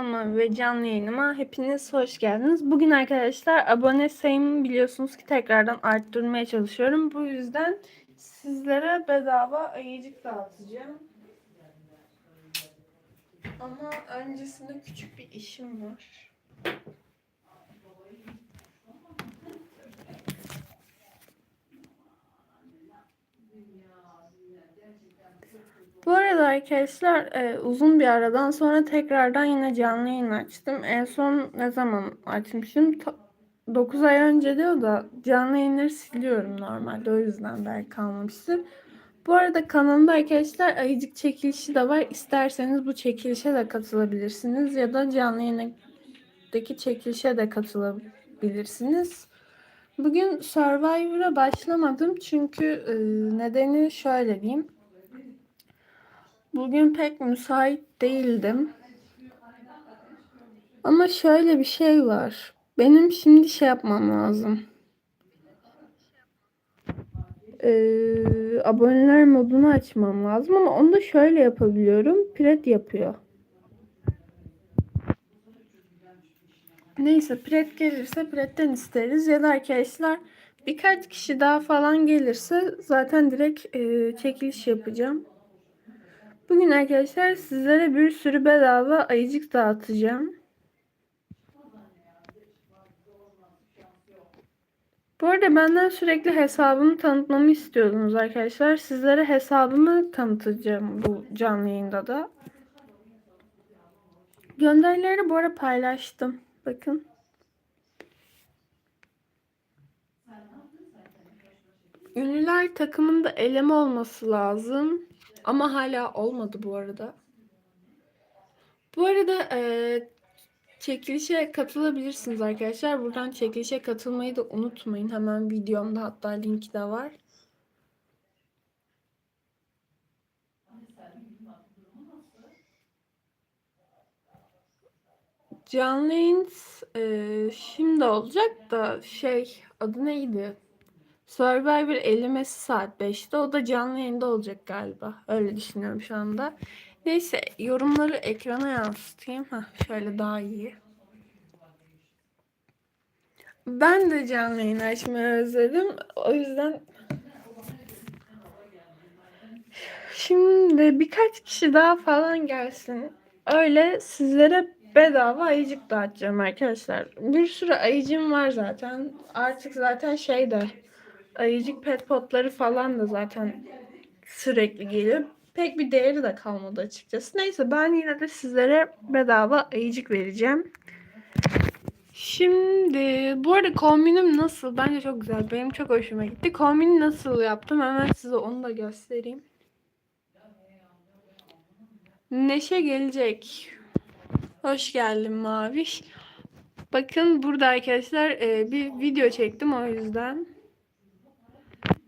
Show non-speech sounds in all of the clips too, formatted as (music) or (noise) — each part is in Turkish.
kanalıma ve canlı yayınıma hepiniz hoş geldiniz. Bugün arkadaşlar abone sayımı biliyorsunuz ki tekrardan arttırmaya çalışıyorum. Bu yüzden sizlere bedava ayıcık dağıtacağım. Ama öncesinde küçük bir işim var. Bu arada arkadaşlar e, uzun bir aradan sonra tekrardan yine canlı yayın açtım. En son ne zaman açmışım? Ta- 9 ay önce diyor da canlı yayınları siliyorum normalde. O yüzden belki kalmamıştır. Bu arada kanalımda arkadaşlar ayıcık çekilişi de var. İsterseniz bu çekilişe de katılabilirsiniz. Ya da canlı yayındaki çekilişe de katılabilirsiniz. Bugün Survivor'a başlamadım. Çünkü e, nedeni şöyle diyeyim. Bugün pek müsait değildim. Ama şöyle bir şey var. Benim şimdi şey yapmam lazım. Ee, aboneler modunu açmam lazım ama onu da şöyle yapabiliyorum. Pret yapıyor. Neyse pret gelirse pretten isteriz ya da arkadaşlar birkaç kişi daha falan gelirse zaten direkt e, çekiliş yapacağım. Bugün arkadaşlar sizlere bir sürü bedava ayıcık dağıtacağım. Bu arada benden sürekli hesabımı tanıtmamı istiyordunuz arkadaşlar. Sizlere hesabımı tanıtacağım bu canlı yayında da. Gönderileri bu arada paylaştım. Bakın. Ünlüler takımında eleme olması lazım. Ama hala olmadı bu arada. Bu arada e, çekilişe katılabilirsiniz arkadaşlar. Buradan çekilişe katılmayı da unutmayın. Hemen videomda hatta linki de var. Canlı yayın e, şimdi olacak da şey adı neydi? Survivor elemesi saat 5'te. O da canlı yayında olacak galiba. Öyle düşünüyorum şu anda. Neyse yorumları ekrana yansıtayım. Heh, şöyle daha iyi. Ben de canlı yayın açmayı özledim. O yüzden şimdi birkaç kişi daha falan gelsin. Öyle sizlere bedava ayıcık dağıtacağım arkadaşlar. Bir sürü ayıcım var zaten. Artık zaten şey de ayıcık pet potları falan da zaten sürekli geliyor. Pek bir değeri de kalmadı açıkçası. Neyse ben yine de sizlere bedava ayıcık vereceğim. Şimdi bu arada kombinim nasıl? Bence çok güzel. Benim çok hoşuma gitti. Kombini nasıl yaptım? Hemen size onu da göstereyim. Neşe gelecek. Hoş geldin Maviş. Bakın burada arkadaşlar e, bir video çektim o yüzden.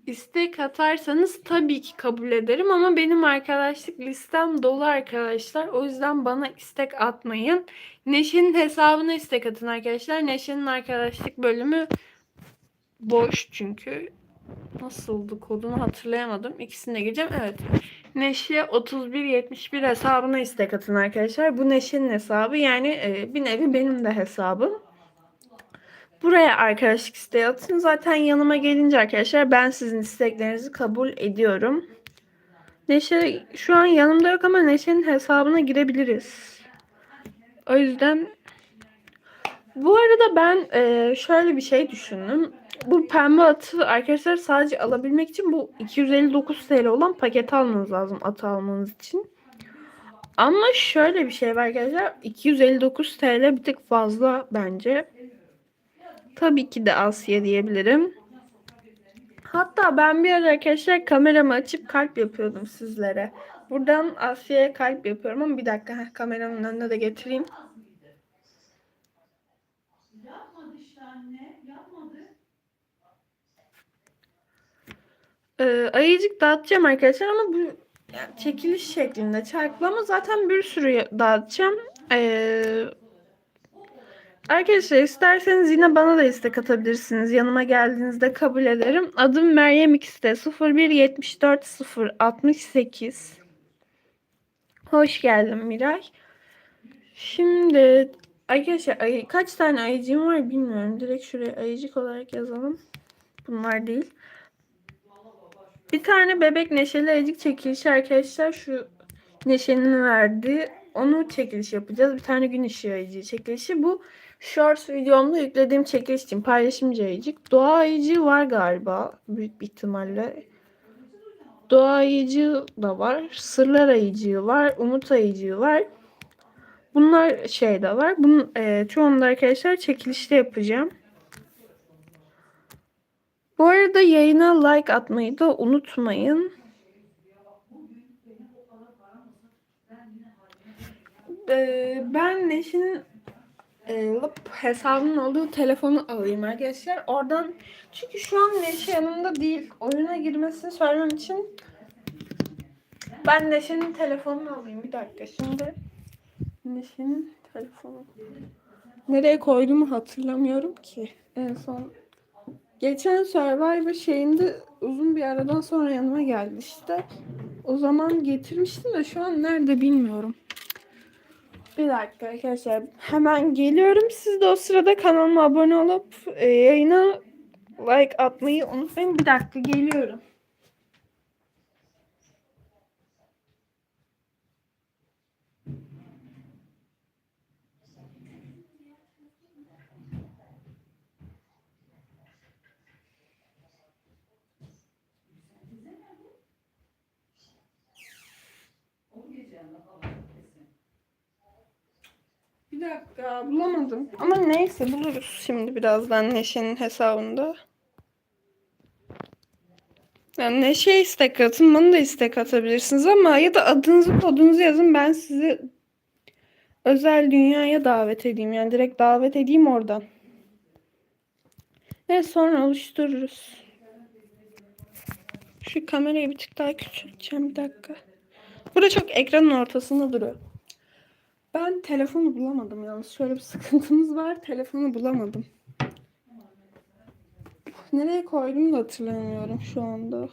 İstek atarsanız tabii ki kabul ederim ama benim arkadaşlık listem dolu arkadaşlar. O yüzden bana istek atmayın. Neşe'nin hesabına istek atın arkadaşlar. Neşe'nin arkadaşlık bölümü boş çünkü. Nasıldı kodunu hatırlayamadım. İkisine gireceğim. Evet. Neşe 3171 hesabına istek atın arkadaşlar. Bu Neşe'nin hesabı yani e, bir nevi benim de hesabım. Buraya arkadaşlık isteği atın. Zaten yanıma gelince arkadaşlar ben sizin isteklerinizi kabul ediyorum. Neşe şu an yanımda yok ama Neşe'nin hesabına girebiliriz. O yüzden bu arada ben e, şöyle bir şey düşündüm. Bu pembe atı arkadaşlar sadece alabilmek için bu 259 TL olan paket almanız lazım atı almanız için. Ama şöyle bir şey var arkadaşlar. 259 TL bir tık fazla bence. Tabii ki de Asya diyebilirim. Hatta ben bir ara arkadaşlar kameramı açıp kalp yapıyordum sizlere. Buradan Asya'ya kalp yapıyorum ama bir dakika heh, kameramın önüne de getireyim. Ee, ayıcık dağıtacağım arkadaşlar ama bu yani çekiliş şeklinde çarklama zaten bir sürü dağıtacağım. Ee, Arkadaşlar isterseniz yine bana da istek atabilirsiniz. Yanıma geldiğinizde kabul ederim. Adım Meryem X'te 01 74 0 68. Hoş geldin Miray. Şimdi arkadaşlar ayı, kaç tane ayıcığım var bilmiyorum. Direkt şuraya ayıcık olarak yazalım. Bunlar değil. Bir tane bebek neşeli ayıcık çekilişi arkadaşlar. Şu Neşe'nin verdiği onu çekiliş yapacağız. Bir tane gün ışığı ayıcığı çekilişi. Bu Shorts videomda yüklediğim çekiliş için paylaşımcı ayıcık. Doğa ayıcığı var galiba. Büyük bir ihtimalle. Doğa ayıcığı da var. Sırlar ayıcığı var. Umut ayıcığı var. Bunlar şey de var. Bunun e, çoğunu da arkadaşlar çekilişte yapacağım. Bu arada yayına like atmayı da unutmayın. Ee, ben Neşe'nin e, Lıp hesabının olduğu telefonu alayım arkadaşlar. Oradan çünkü şu an Neşe yanımda değil. Oyuna girmesini söylemem için ben Neşe'nin telefonunu alayım. Bir dakika şimdi. Neşe'nin telefonu. Nereye koyduğumu hatırlamıyorum ki. En son geçen Survivor şeyinde uzun bir aradan sonra yanıma geldi işte. O zaman getirmiştim de şu an nerede bilmiyorum. Bir dakika arkadaşlar. Hemen geliyorum. Siz de o sırada kanalıma abone olup e, yayına like atmayı unutmayın. Bir dakika geliyorum. Dakika bulamadım. Ama neyse buluruz şimdi birazdan Neşe'nin hesabında. Yani Neşe istek atın, bana da istek atabilirsiniz ama ya da adınızı kodunuzu yazın ben sizi özel dünyaya davet edeyim. Yani direkt davet edeyim oradan. Evet sonra oluştururuz. Şu kamerayı bir tık daha küçülteceğim bir dakika. Burada çok ekranın ortasında duruyor. Ben telefonu bulamadım yalnız. Şöyle bir sıkıntımız var. Telefonu bulamadım. Nereye koydum da hatırlamıyorum şu anda.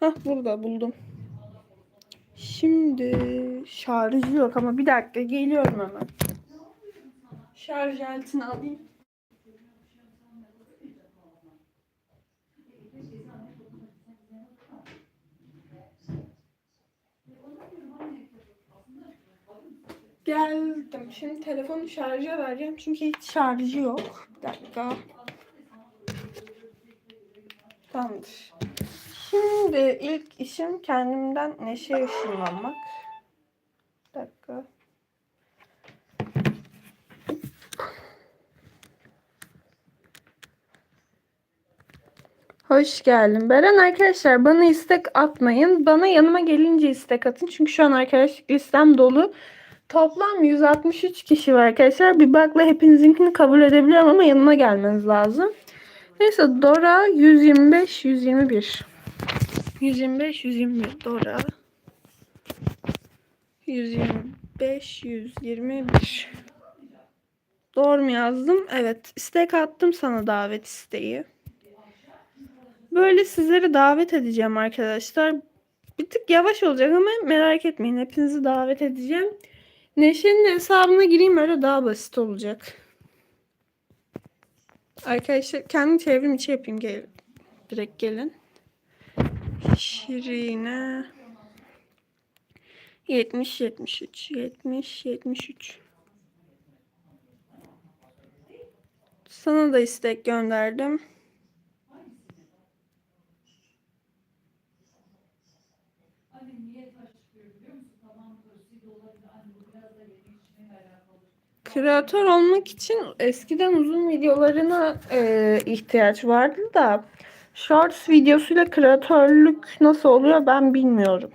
Hah burada buldum. Şimdi şarjı yok ama bir dakika geliyorum hemen. Şarj aletini alayım. Geldim. Şimdi telefonu şarja vereceğim çünkü hiç şarjı yok. Bir dakika. Tamamdır. Şimdi ilk işim kendimden neşe ışınlanmak. Bir dakika. Hoş geldin. Beren arkadaşlar bana istek atmayın. Bana yanıma gelince istek atın. Çünkü şu an arkadaşlık listem dolu. Toplam 163 kişi var arkadaşlar. Bir bakla hepinizinkini kabul edebilirim ama yanıma gelmeniz lazım. Neyse Dora 125 121. 125 121 Dora. 125 121. Doğru mu yazdım? Evet. istek attım sana davet isteği. Böyle sizleri davet edeceğim arkadaşlar. Bir tık yavaş olacak ama merak etmeyin. Hepinizi davet edeceğim. Neşe'nin hesabına gireyim öyle daha basit olacak. Arkadaşlar kendi çevrim içi yapayım. Gel. Direkt gelin. Şirine 70 73 70 73 Sana da istek gönderdim. Kreatör olmak için eskiden uzun videolarına e, ihtiyaç vardı da Shorts videosuyla kreatörlük nasıl oluyor ben bilmiyorum.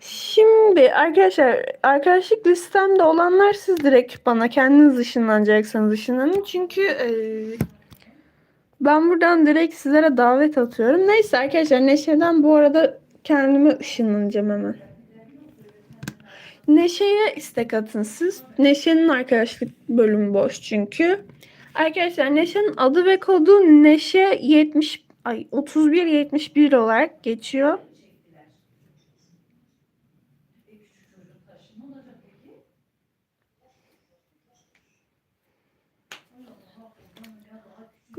Şimdi arkadaşlar arkadaşlık listemde olanlar siz direkt bana kendiniz ışınlanacaksanız ışınlanın. Çünkü e, ben buradan direkt sizlere davet atıyorum. Neyse arkadaşlar Neşe'den bu arada kendime ışınlanacağım hemen. Neşe'ye istek atın siz. Neşe'nin arkadaşlık bölümü boş çünkü. Arkadaşlar Neşe'nin adı ve kodu Neşe 70 ay 31 71 olarak geçiyor.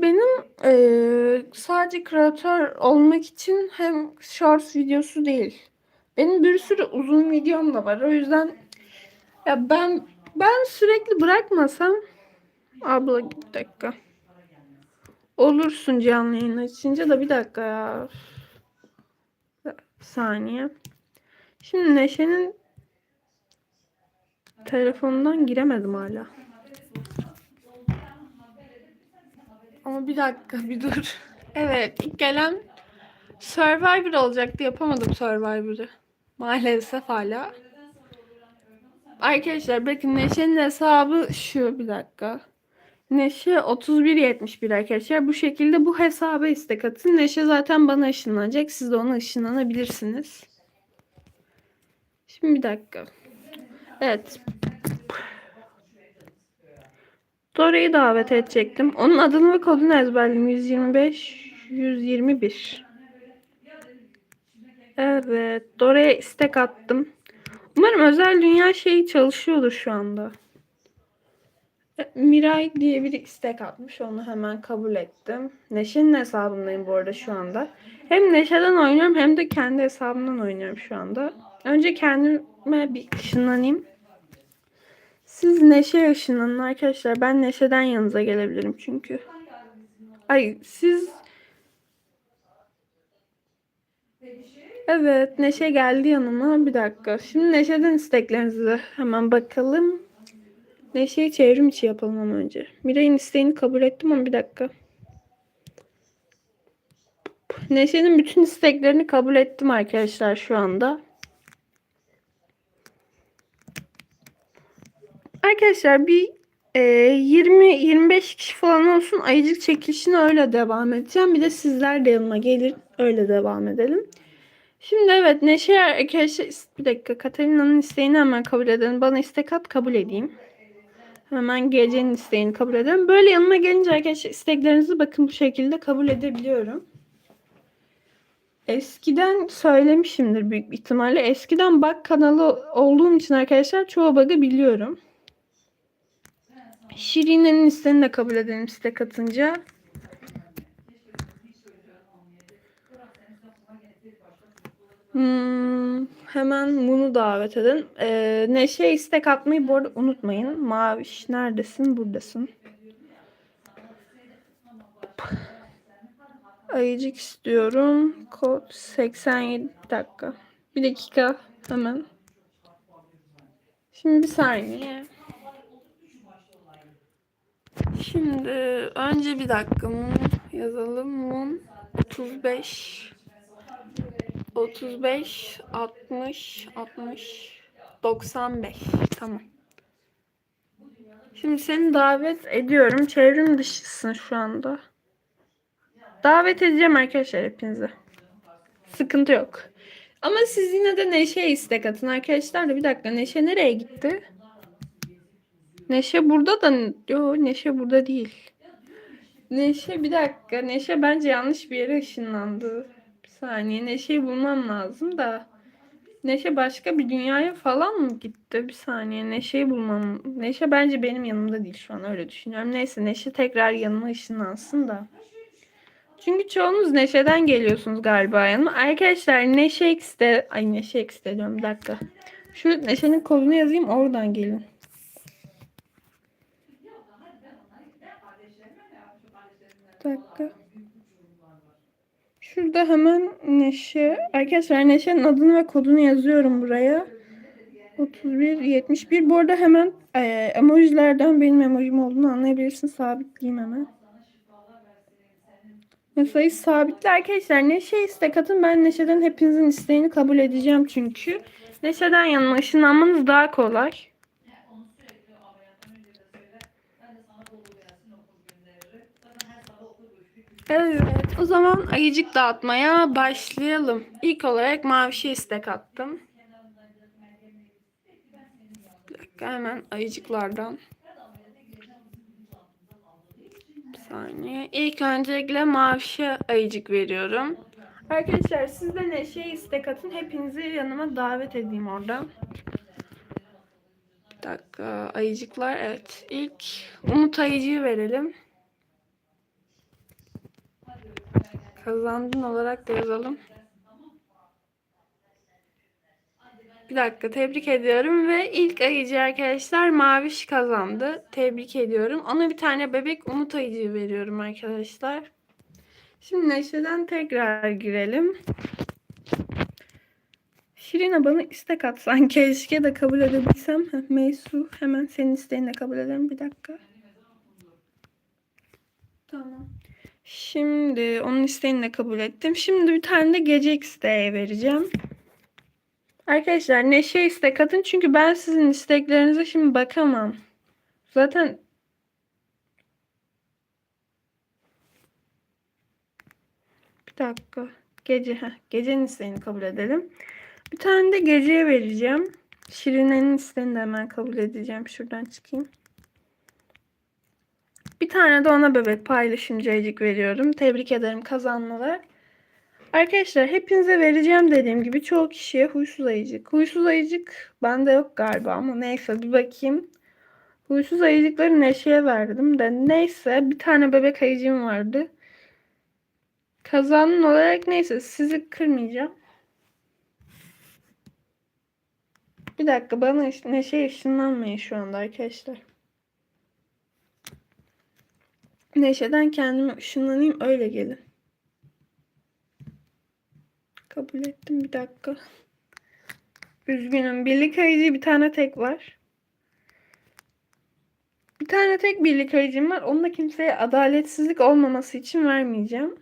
Benim e, sadece kreatör olmak için hem short videosu değil benim bir sürü uzun videom da var. O yüzden ya ben ben sürekli bırakmasam abla bir dakika. Olursun canlı yayın açınca da bir dakika ya. Bir saniye. Şimdi Neşe'nin telefonundan giremedim hala. Ama bir dakika bir dur. Evet ilk gelen Survivor olacaktı. Yapamadım Survivor'ı. Maalesef hala. Arkadaşlar bakın Neşe'nin hesabı şu bir dakika. Neşe 3171 arkadaşlar. Bu şekilde bu hesaba istek atın. Neşe zaten bana ışınlanacak. Siz de ona ışınlanabilirsiniz. Şimdi bir dakika. Evet. Dora'yı davet edecektim. Onun adını ve kodunu ezberledim. 125 121. Evet. Dora'ya istek attım. Umarım özel dünya şeyi çalışıyordur şu anda. E, Miray diye biri istek atmış. Onu hemen kabul ettim. Neşe'nin hesabındayım bu arada şu anda. Hem Neşe'den oynuyorum hem de kendi hesabımdan oynuyorum şu anda. Önce kendime bir ışınlanayım. Siz Neşe'ye ışınlanın arkadaşlar. Ben Neşe'den yanınıza gelebilirim çünkü. Ay siz... Evet Neşe geldi yanıma. Bir dakika. Şimdi Neşe'den isteklerinize hemen bakalım. Neşe'yi çevrim içi yapalım ama önce. Miray'ın isteğini kabul ettim ama bir dakika. Neşe'nin bütün isteklerini kabul ettim arkadaşlar şu anda. Arkadaşlar bir e, 20-25 kişi falan olsun ayıcık çekilişine öyle devam edeceğim. Bir de sizler de yanıma gelin öyle devam edelim. Şimdi evet Neşe arkadaşlar bir dakika Katarina'nın isteğini hemen kabul edelim. Bana istek at kabul edeyim. Hemen gecenin isteğini kabul edelim. Böyle yanıma gelince arkadaşlar isteklerinizi bakın bu şekilde kabul edebiliyorum. Eskiden söylemişimdir büyük ihtimalle. Eskiden bug kanalı olduğum için arkadaşlar çoğu bug'ı biliyorum. Şirine'nin isteğini de kabul edelim istek atınca. Hmm, hemen bunu davet edin. Ee, Neşe istek atmayı bu arada unutmayın. Maviş neredesin? Buradasın. Ayıcık istiyorum. Kod 87 bir dakika. Bir dakika hemen. Şimdi bir saniye. Şimdi önce bir dakika mum yazalım. Mum 35 35 60 60 95 tamam. Şimdi seni davet ediyorum. Çevrim dışısın şu anda. Davet edeceğim arkadaşlar hepinizi. Sıkıntı yok. Ama siz yine de Neşe'ye istek atın arkadaşlar da bir dakika Neşe nereye gitti? Neşe burada da yo Neşe burada değil. Neşe bir dakika Neşe bence yanlış bir yere ışınlandı. Saniye Neşe'yi bulmam lazım da. Neşe başka bir dünyaya falan mı gitti? Bir saniye Neşe'yi bulmam. Neşe bence benim yanımda değil şu an öyle düşünüyorum. Neyse Neşe tekrar yanıma ışınlansın da. Çünkü çoğunuz Neşe'den geliyorsunuz galiba yanıma. Arkadaşlar Neşe X'de... Ay Neşe X'de diyorum bir dakika. Şu Neşe'nin kodunu yazayım oradan gelin. Dakika. Şurada hemen Neşe. Arkadaşlar Neşe'nin adını ve kodunu yazıyorum buraya. 31 71. Bu arada hemen e, emojilerden benim emojim olduğunu anlayabilirsin. Sabitleyeyim hemen. Mesajı sabitle arkadaşlar. Neşe istek atın. Ben Neşe'den hepinizin isteğini kabul edeceğim çünkü. Neşe'den yanıma ışınlanmanız daha kolay. Evet, o zaman ayıcık dağıtmaya başlayalım. İlk olarak mavişe istek attım. Bir dakika hemen ayıcıklardan. Bir saniye. İlk öncelikle mavişe ayıcık veriyorum. Arkadaşlar siz de Neşe'ye istek atın. Hepinizi yanıma davet edeyim oradan. Bir dakika. Ayıcıklar evet. İlk Umut ayıcığı verelim. Kazandın olarak da yazalım. Bir dakika tebrik ediyorum ve ilk ayıcı arkadaşlar Maviş kazandı. Tebrik ediyorum. Ona bir tane bebek Umut ayıcı veriyorum arkadaşlar. Şimdi Neşe'den tekrar girelim. Şirine bana istek atsan keşke de kabul edebilsem. Meysu hemen senin isteğini kabul ederim. Bir dakika. Tamam. Şimdi onun isteğini de kabul ettim. Şimdi bir tane de gece isteği vereceğim. Arkadaşlar Neşe istek atın çünkü ben sizin isteklerinize şimdi bakamam. Zaten bir dakika. Gece ha gecenin isteğini kabul edelim. Bir tane de geceye vereceğim. Şirine'nin isteğini de hemen kabul edeceğim. Şuradan çıkayım. Bir tane de ona bebek paylaşımcı veriyorum. Tebrik ederim kazanmalar. Arkadaşlar hepinize vereceğim dediğim gibi çoğu kişiye huysuz ayıcık. Huysuz ayıcık bende yok galiba ama neyse bir bakayım. Huysuz ayıcıkları Neşe'ye verdim de neyse bir tane bebek ayıcığım vardı. Kazanın olarak neyse sizi kırmayacağım. Bir dakika bana Neşe ışınlanmayın şu anda arkadaşlar. Neşe'den kendime ışınlanayım öyle gelin. Kabul ettim bir dakika. Üzgünüm. Birlik ayıcı bir tane tek var. Bir tane tek birlik ayıcım var. Onu da kimseye adaletsizlik olmaması için vermeyeceğim.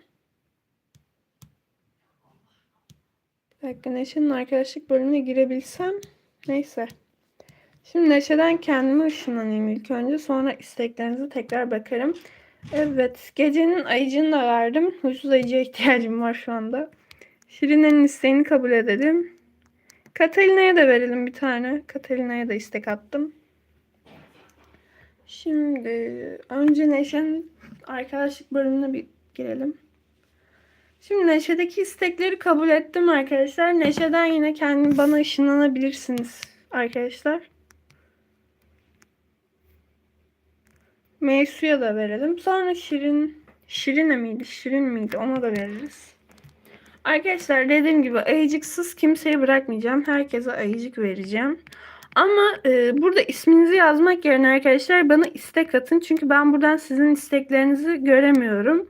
Bir dakika Neşe'nin arkadaşlık bölümüne girebilsem. Neyse. Şimdi Neşe'den kendime ışınlanayım ilk önce. Sonra isteklerinize tekrar bakarım. Evet. Gecenin ayıcını da verdim. Huysuz ayıcıya ihtiyacım var şu anda. Şirine'nin isteğini kabul edelim. Katalina'ya da verelim bir tane. Katalina'ya da istek attım. Şimdi önce Neşe'nin arkadaşlık bölümüne bir girelim. Şimdi Neşe'deki istekleri kabul ettim arkadaşlar. Neşe'den yine kendi bana ışınlanabilirsiniz arkadaşlar. Meysu'ya da verelim. Sonra Şirin, Şirine miydi? Şirin miydi? Ona da veririz. Arkadaşlar dediğim gibi ayıcıksız kimseyi bırakmayacağım. Herkese ayıcık vereceğim. Ama e, burada isminizi yazmak yerine arkadaşlar bana istek atın. Çünkü ben buradan sizin isteklerinizi göremiyorum.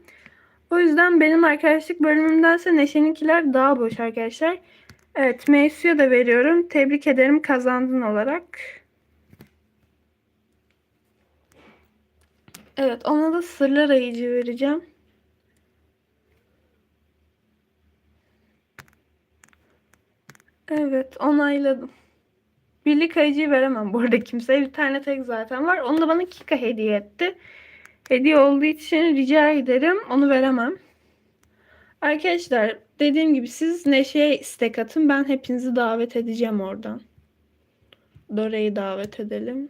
O yüzden benim arkadaşlık bölümümdense Neşe'ninkiler daha boş arkadaşlar. Evet Meysu'ya da veriyorum. Tebrik ederim kazandın olarak. Evet ona da sırlar ayıcı vereceğim. Evet onayladım. Birlik ayıcıyı veremem bu arada kimseye. Bir tane tek zaten var. Onu da bana Kika hediye etti. Hediye olduğu için rica ederim. Onu veremem. Arkadaşlar dediğim gibi siz Neşe'ye istek atın. Ben hepinizi davet edeceğim oradan. Dora'yı davet edelim.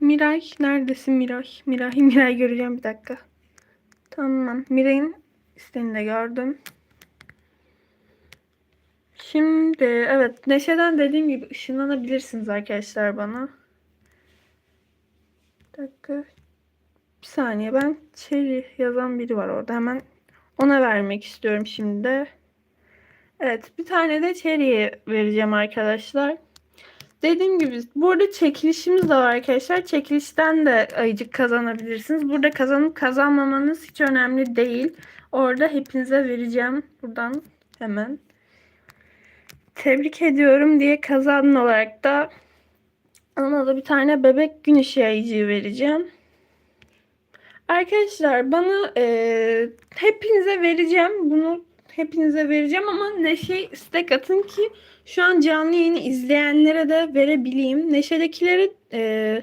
Miray neredesin Miray? Miray (laughs) Miray göreceğim bir dakika. Tamam. Miray'ın isteğini de gördüm. Şimdi evet Neşe'den dediğim gibi ışınlanabilirsiniz arkadaşlar bana. Bir dakika. Bir saniye ben Cherry yazan biri var orada. Hemen ona vermek istiyorum şimdi de. Evet bir tane de Cherry'e vereceğim arkadaşlar. Dediğim gibi burada çekilişimiz de var arkadaşlar. Çekilişten de ayıcık kazanabilirsiniz. Burada kazanıp kazanmamanız hiç önemli değil. Orada hepinize vereceğim. Buradan hemen. Tebrik ediyorum diye kazandın olarak da ona da bir tane bebek gün ışığı ayıcığı vereceğim. Arkadaşlar bana e, hepinize vereceğim. Bunu hepinize vereceğim ama Neşe istek atın ki şu an canlı yayını izleyenlere de verebileyim. Neşe'dekileri e,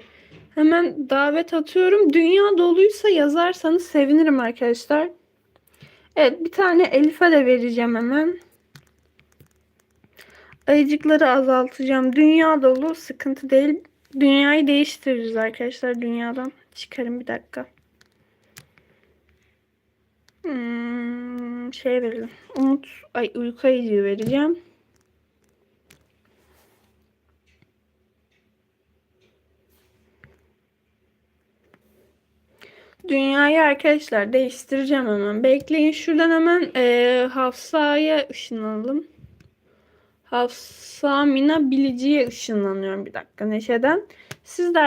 hemen davet atıyorum. Dünya doluysa yazarsanız sevinirim arkadaşlar. Evet bir tane Elif'e de vereceğim hemen. Ayıcıkları azaltacağım. Dünya dolu sıkıntı değil. Dünyayı değiştiririz arkadaşlar dünyadan. Çıkarım bir dakika. Hmm, şey verelim. Umut ay uyku ayıcığı vereceğim. Dünyayı arkadaşlar değiştireceğim hemen. Bekleyin. Şuradan hemen e, Hafsa'ya ışınlanalım. Hafsa Mina Bilici'ye ışınlanıyorum bir dakika Neşe'den. Siz de